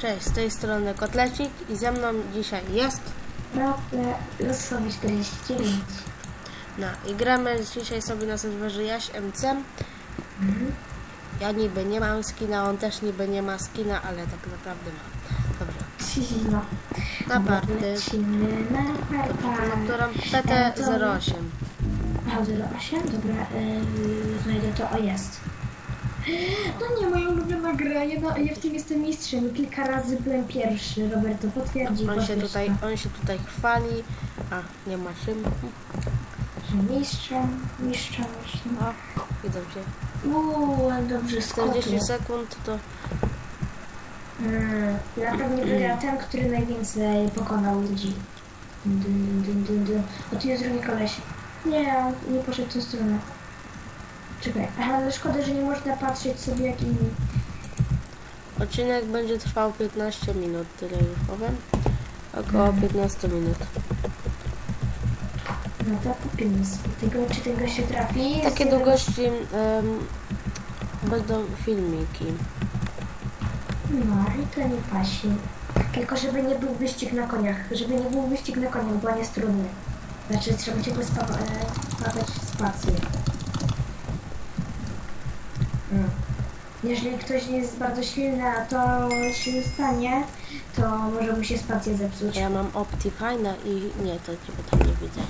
Cześć, z tej strony Kotlecik i ze mną dzisiaj jest Prawda, losowy 49. no i gramy dzisiaj sobie na serwerze Jaś MC. Mhm. Ja niby nie mam skina, on też niby nie ma skina, ale tak naprawdę ma. Dobrze. No. Na party. Lecimy na którą PT08. A, 08? Dobra, yy, znajdę to. O, jest. No nie, moja ulubiona gra. Ja, na, ja w tym jestem mistrzem. Kilka razy byłem pierwszy. Roberto potwierdzi. On się potwierdź tutaj, on się tutaj chwali. A, nie ma czym. Że Mistrzem, mistrzem, mistrzem. O, widzą się. Uuu, ale dobrze 40 skoczył. sekund to Mm, na pewno wygra ten, który najwięcej pokonał ludzi. Dun, dun, dun, dun. O, tu jest drugi koleś. Nie, nie poszedł w tą stronę. Czekaj, ale szkoda, że nie można patrzeć sobie jak inni. odcinek będzie trwał 15 minut, tyle już powiem. Około 15 minut. No to popijmy sobie tego, czy tego się trafi. Takie długości em, będą filmiki. No i to nie pasi. Tylko żeby nie był wyścig na koniach. Żeby nie był wyścig na koniach, bo on jest trudny. Znaczy trzeba cię spadać spację. Mm. Jeżeli ktoś nie jest bardzo silny, a to się stanie, to może mu się spację zepsuć. Ja mam Optifine i nie, to ciebie tam nie widzę.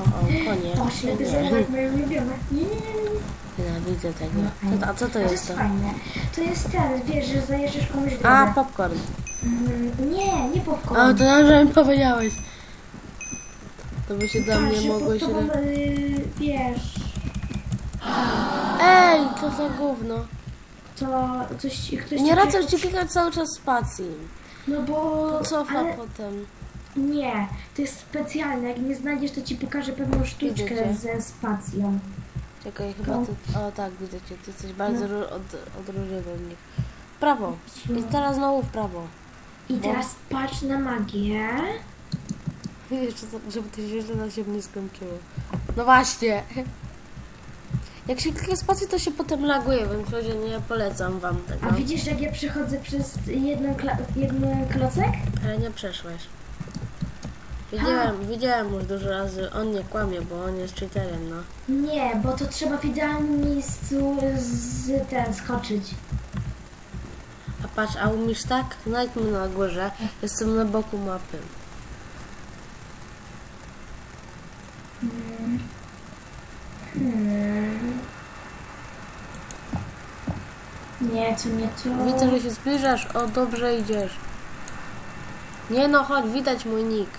O, o, konie. O, świetny nie. zerwak, moje ulubione. Nie, nie, nie. Nienawidzę tego. No, Co to, a co to A jest to? fajne. To jest ten, wiesz, że zajeżdżasz komuś drogę. A, popcorn. Mm, nie, nie popcorn. A, to dobrze mi powiedziałeś. To by się dla Tak, mnie że mogło pod się... tobą, y, wiesz, Ej, co za gówno. to coś, ktoś Nie radzę ci klikać cały czas spacji. No bo... Cofa ale potem. Nie, to jest specjalne. Jak nie znajdziesz, to ci pokażę pewną sztuczkę ze spacją. Czekaj, chyba No. ty... O tak, widzę cię. Ty jesteś bardzo No. od, odróżniony od nich. W prawo. I teraz znowu w prawo. I teraz patrz na magię. Jeszcze, żeby to źle na się nie skończyło. No właśnie. Jak się klika spacji, to się potem laguje, więc ludzie nie polecam wam tego. A widzisz, jak ja przechodzę przez jedną, kla- jeden klocek? Ale nie przeszłeś. Widziałem, widziałem już dużo razy, on nie kłamie, bo on jest cheaterem, no. Nie, bo to trzeba w idealnym miejscu z ten skoczyć. A patrz, a umiesz tak? Znajdź mnie na górze, jestem na boku mapy. Hmm. Nie, to nie to. Widzę, że się zbliżasz, o dobrze idziesz. Nie no, chodź, widać mój nick.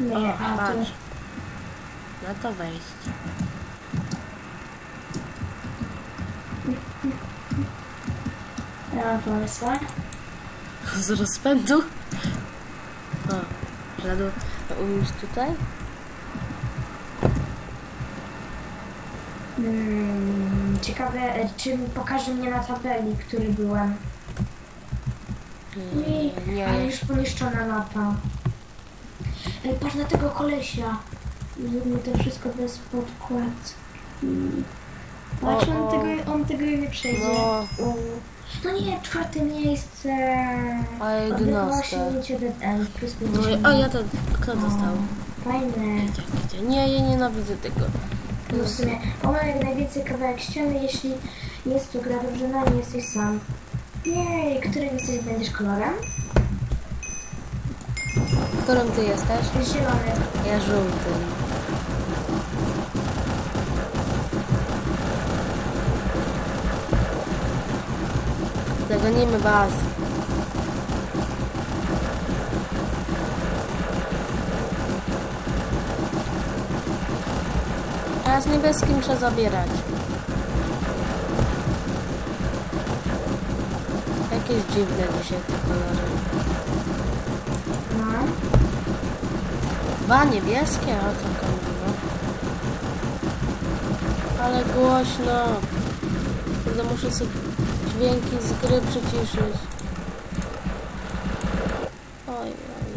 Nie, a patrz. Na to wejść. Ja mam pomysła. Z rozpędu? O, żadu. Umiesz tutaj? Hmm, ciekawe, e, czy pokaże mnie na tabeli, który byłem. Nie, Nie, ale już poniszczona mapa. Ej, patrz na tego kolesia. Zróbmy to wszystko bez podkład. Patrz, O, on o. tego, on tego nie przejdzie. No. U. no nie, czwarte miejsce. A jedenasta. Osiągnięcie dead end plus No, 50. o, ja to. Kto dostał? Fajne. Nie, ja nienawidzę tego. No w sumie, on ma jak najwięcej kawałek ściany, jeśli jest to gra drużyna, nie jesteś sam. Jej, którym jesteś będziesz kolorem? Którym ty jesteś? Zielony. Ja żółtym. Zagonimy was. Teraz niebieskim trzeba zabierać. Jakieś dziwne dzisiaj te kolory. No. Dwa niebieskie, o co chodzi, no. Ale głośno. Kurde, muszę sobie dźwięki z gry przyciszyć. Oj, oj.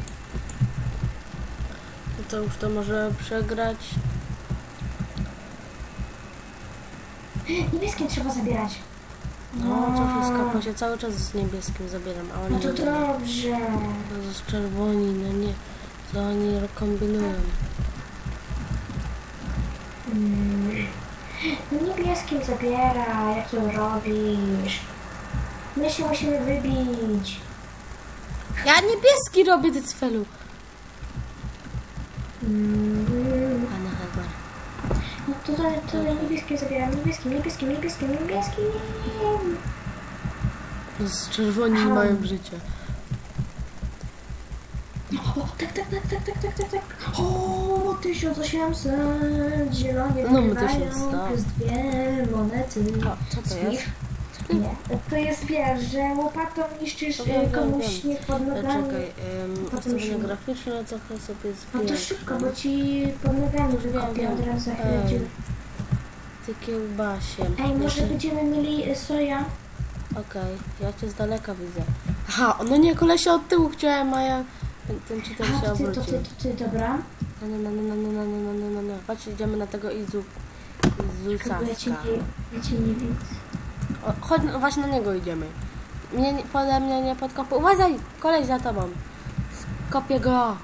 No to już to może przegrać. Niebieskie trzeba zabierać. No, to wszystko, bo się cały czas z niebieskim zabieram, a oni No to dobrze. To jest czerwoni, no nie. Co oni kombinują? Mm. No niebieskim zabiera, jak to robisz? My się musimy wybić. Ja niebieski robię, ty cfelu. Mm. To, to niebieskim zabieram, niebieskim, niebieskim, niebieskim, niebieskim. Z czerwoni nie mają życia. O, tak, tak, tak, tak, tak, tak, tak, tak. O, 1800, zielonie No, wygrywają, 1100. plus dwie monety. O, co to jest? Nie, to jest wiesz, że łopatą niszczysz To y, komuś wiem. nie pod nogami. Czekaj, um, Potem trochę sobie No to zwiększam. szybko, bo ci pod nogami wykopię wiem. od razu cię- Ty kiełbasie. Ej, może Jeszcze- będziemy mieli y, soja? Okej, ja cię z daleka widzę. Aha, no nie, kolesia od tyłu chciałem, a ja... Ten, ten cheater A, się to ty, to obrócił. ty, to ty, dobra. No, no, no, no, no, no, no, no, no, no, no. Chodź, idziemy na tego Izu... Tylko ja cię Izusaska. nie, ja cię nie widzę. O, Chodź, no, właśnie na niego idziemy. Mnie, nie- pode mnie nie podkopuj. Uważaj, koleś za tobą. Kopię go.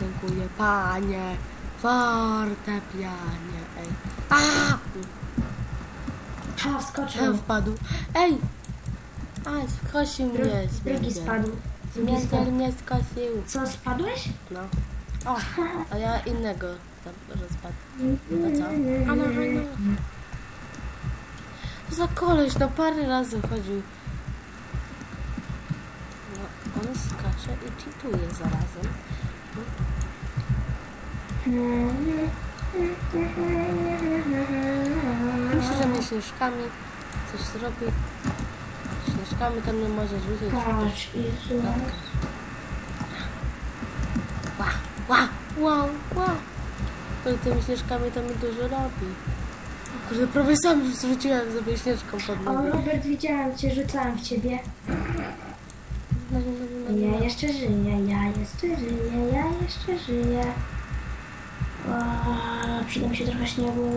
Dziękuję, panie. Fortepianie. Ej. A! Ha, Ten wskoczył. wpadł. Ej! A, skosił mnie. Drugi, drugi śmierdziel. spadł. Drugi Śmierdziel spadł. mnie skosił. Co, spadłeś? No. O, a ja innego tam rozpadł. No co? A no, no. Co za koleś, no parę razy chodził. No, on skacze i cheatuje zarazem. Myślę, że mnie śnieżkami coś zrobi. Śnieżkami to mnie może rzucić. Patrz, Jezu. Ła, wow, wow. To tymi śnieżkami to mi dużo robi. Kurde, prawie sam zrzuciłem sobie śnieżką pod O. Robert, widziałam cię, rzucałam w ciebie. No, no, no, no, Ja no. jeszcze żyję, ja jeszcze żyję, ja jeszcze żyję. O, przyda mi się trochę śniegu.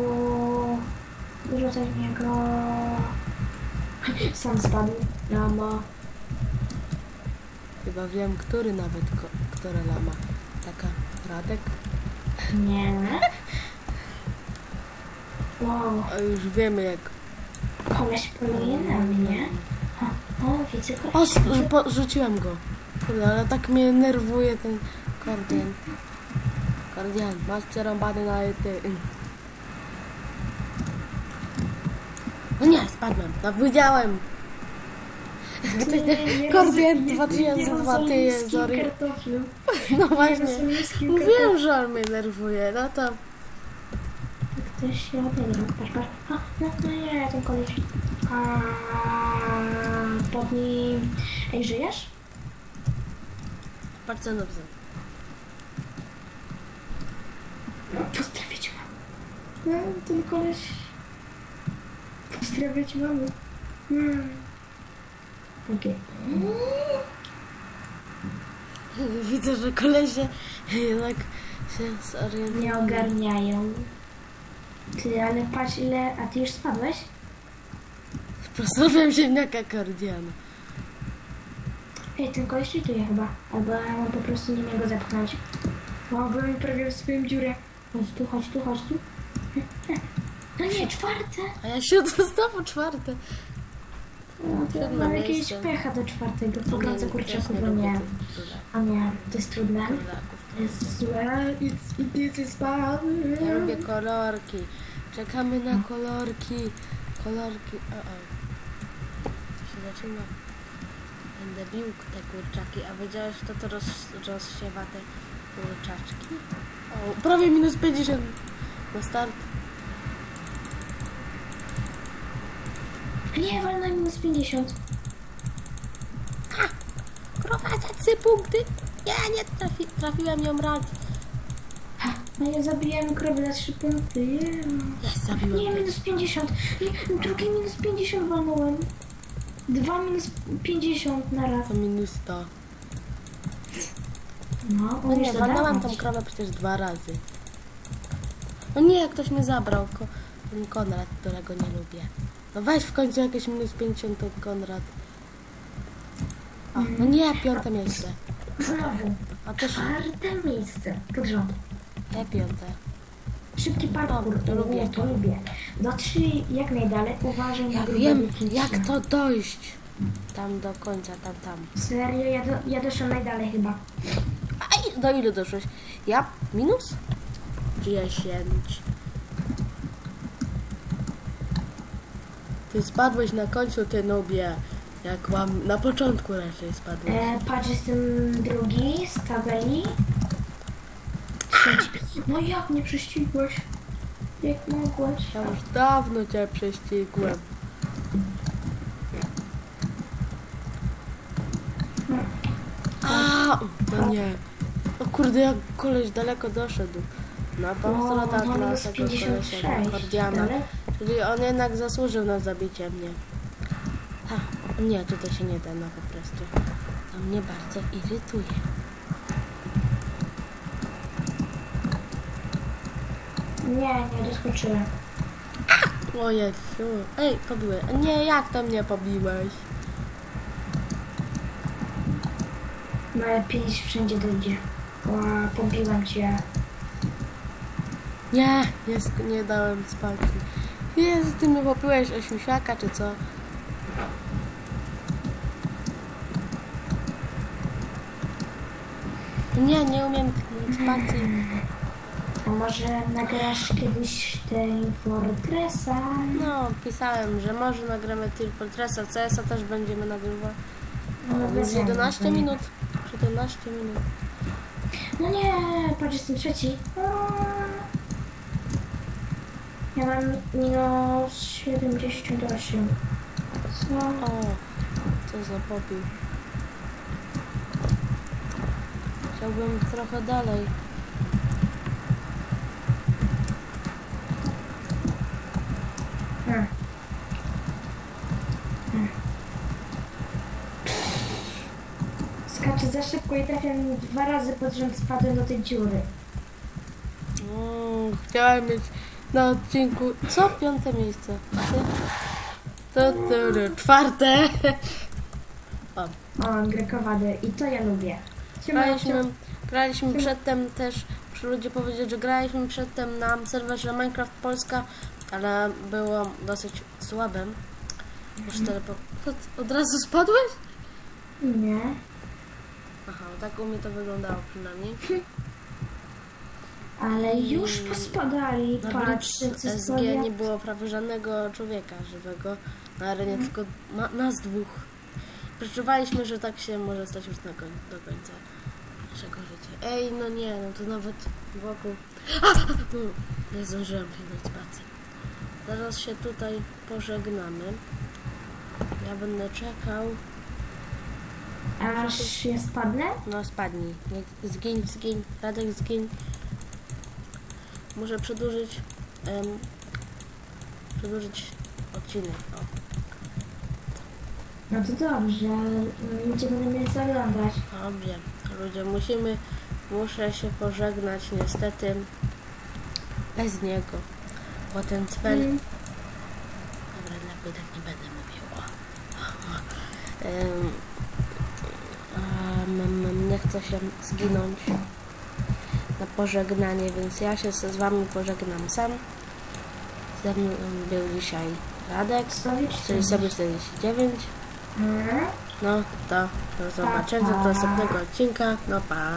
Rzucaj w niego. Sam spadł. Lama. Chyba wiem, który nawet, ko, która lama. Taka Radek. Nie. Wow, A już wiemy jak. koleś poluje na mnie. O, o widzę O, s- po, rzuciłem go. Kurde, ale tak mnie nerwuje ten kordian. Kordian, masz przerąbany na ty. No nie, spadłem. No widziałem. Kordian 2002, ty jest. No właśnie. Mówiłem, że on mnie nerwuje. No to Ktoś się odegrał. Patrz, patrz. A, no, no nie, ten koleś. A, pod nim... Ej, żyjesz? bardzo dobrze. Pozdrawiać mamę. No, ten koleś... Pozdrawiać mamę. Mm. Okej. Widzę, że kolesie jednak się zorientują. Nie ogarniają. Ty, ale patrz ile... A ty już spadłeś? Pozdrawiam ziemniaka Kordiana. Ej, ten koleś czytuje chyba. Albo ja mam po prostu nie mogę go zepchnąć. Bo mi prawie w swoją dziurę. Chodź tu, chodź tu, chodź tu. No nie, czwarte. A ja siódme, znowu czwarte. Siódme mam jakieś miejsce. pecha do czwartego. Pogląd za kurczaku, też bo nie. A nie, to jest trudne. To jest złe. It's, it is bad. Ja lubię kolorki. Czekamy na kolorki. Kolorki. O, o. To się zaczyna. Będę bił te kurczaki. A wiedziałeś, kto to roz, rozsiewa te kurczaczki? O, prawie minus 50 na start. Nie, wal na minus 50. Krowa za trzy punkty. Nie, nie trafi, trafiłem ją raz. Ha, no ja zabiłem krowę za 3 punkty. Jest, zabiłem. Nie, minus 50. Nie, drugi minus 50 walnąłem. Dwa minus 50 na raz. To minus 100. No, No nie, walnąłem tą krowę przecież dwa razy. No nie, ktoś mnie zabrał. Ko Konrad, którego nie lubię. No weź w końcu jakieś minus 50 ten Konrad. O, no nie, piąte miejsce. Znowu. A też Czwarte miejsce. Pod rząd. nie piąte. Szybki parkour. Dobra, to lubię to lubię. Do trzy jak najdalej. Uważaj na Ja grube wiem, jak to dojść. Tam do końca, tam, tam. Serio, ja, do, ja doszłam najdalej chyba. Aj, do ilu doszłeś? Ja? Minus? 10. Ty spadłeś na końcu, ty nubie. Jak mam na początku raczej spadłeś. E, patrz, jestem drugi z tabeli. Trzeci. No jak nie prześcigłeś? Jak mogłeś? Ja już dawno cię prześcigłem. A, no nie. O kurde, jak koleś daleko doszedł. Na pan tak no, minus tego 56. kolesia, Kordiana. Ale Czyli on jednak zasłużył na zabicie mnie. Ha, nie, tutaj się nie da, no po prostu. To mnie bardzo irytuje. Nie, nie doskoczyłem. O Jezu. Ej, pobiłeś. Nie, jak to mnie pobiłeś? No ale pięć wszędzie dojdzie. Ła, pobiłam cię. Nie, nie, nie dałem spaki. Jezu, ty mnie popiłeś osiusiaka, czy co? Nie, nie umiem kliknąć spacji. A może nagrasz kiedyś tej Fortressa? No, pisałem, że może nagramy Team Fortressa, CS-a też będziemy nagrywać. No, Jest bez jaj, 11 no. minut. 17 minut. No nie, patrz, jestem trzeci. Aaa. Ja mam minus 78. Co? O, co za popiół. Chciałbym trochę dalej. Hmm. Hmm. Skaczę za szybko i trafiam dwa razy pod rząd spadłem do tej dziury. Mm, chciałem mieć na odcinku. Co? Piąte miejsce. To, to, to, czwarte. O, O, grekowady. I to ja lubię. Siema, graliśmy, graliśmy przedtem też. Muszę ludzie powiedzieć, że graliśmy przedtem na serwerze Minecraft Polska, ale było dosyć słabym. Już telepo... To Od razu spadłeś? Nie. Aha, tak u mnie to wyglądało przynajmniej. Ale już pospadali. Na Patrz, co SG sobie... nie było prawie żadnego człowieka żywego na arenie, tylko ma, nas dwóch. Przeczuwaliśmy, że tak się może stać już na koń, do końca naszego życia. Ej, no nie, no to nawet wokół... No, nie zdążyłam się dać spacji. Zaraz się tutaj pożegnamy. Ja będę czekał. Aż ja spadnę? No spadnij. Zgiń, zgiń. Radek zgiń. Muszę przedłużyć. przedłużyć odcinek. O. No to dobrze. Ludzie będą mnie zaglądać. Dobrze, ludzie, musimy, muszę się pożegnać niestety bez niego, bo ten cwel, Mm. dobra, lepiej tak nie będę mówił, o, o, o. Em, em, em, nie chcę się zginąć na pożegnanie, więc ja się z wami pożegnam sam. Ze mną był dzisiaj Radek, Sobie czyli sobie 49. Mm. No to do zobaczenia do następnego odcinka. No pa.